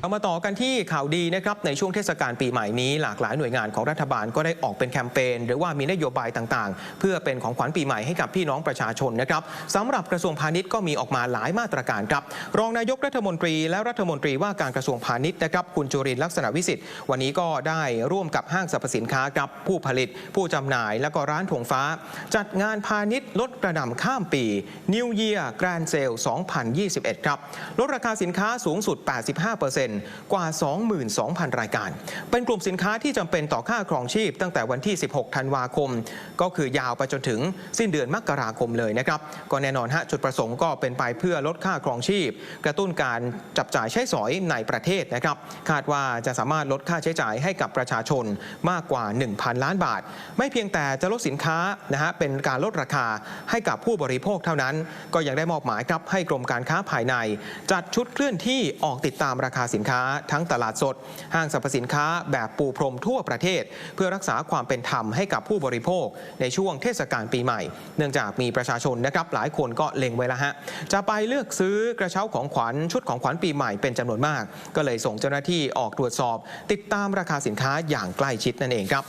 เอามาต่อกันที่ข่าวดีนะครับในช่วงเทศกาลปีใหม่นี้ หลากหลายหน่วยงานของรัฐบาลก็ได้ออกเป็นแคมเปญหรือว่ามีนโยบายต่างๆ เพื่อเป็นของขวัญปีใหม่ให้กับพี่น้องประชาชนนะครับสำหรับกระทรวงพาณิชย์ก็มีออกมาหลายมาตรการครับ รองนายกรัฐมนตรีและรัฐมนตรีว่าการกระทรวงพาณิชย์นะครับคุณจุรินทร์ลักษณะวิสิทธิ์วันนี้ก็ได้ร่วมกับห้างสรรพสินค้ากับผู้ผลิต ผู้จำหน่าย และก็ร้านถงฟ้า จัดงานพาณิชย์ลดกระหน่ำข้ามปี New Year Grand Sale 2021 ครับลดราคาสินค้าสูงสุด 85%กว่า 22,000 รายการ เป็นกลุ่มสินค้าที่จำเป็นต่อค่าครองชีพ ตั้งแต่วันที่ 16 ธันวาคม ก็คือยาวไปจนถึงสิ้นเดือนมกราคมเลยนะครับ ก็แน่นอนฮะจุดประสงค์ก็เป็นไปเพื่อลดค่าครองชีพ กระตุ้นการจับจ่ายใช้สอยในประเทศนะครับ คาดว่าจะสามารถลดค่าใช้จ่ายให้กับประชาชนมากกว่า 1,000 ล้านบาท ไม่เพียงแต่จะลดสินค้านะฮะเป็นการลดราคาให้กับผู้บริโภคเท่านั้น ก็ยังได้มอบหมายครับให้กรมการค้าภายใน จัดชุดเคลื่อนที่ออกติดตามราคาสินค้า ทั้งตลาดสด ห้างสรรพสินค้าแบบปูพรมทั่วประเทศ เพื่อรักษาความเป็นธรรมให้กับผู้บริโภค ในช่วงเทศกาลปีใหม่ เนื่องจากมีประชาชนนะครับหลายคนก็เล็งไว้แล้วฮะจะไปเลือกซื้อกระเช้าของขวัญชุดของขวัญปีใหม่เป็นจำนวนมาก ก็เลยส่งเจ้าหน้าที่ออกตรวจสอบ ติดตามราคาสินค้าอย่างใกล้ชิดนั่นเองครับ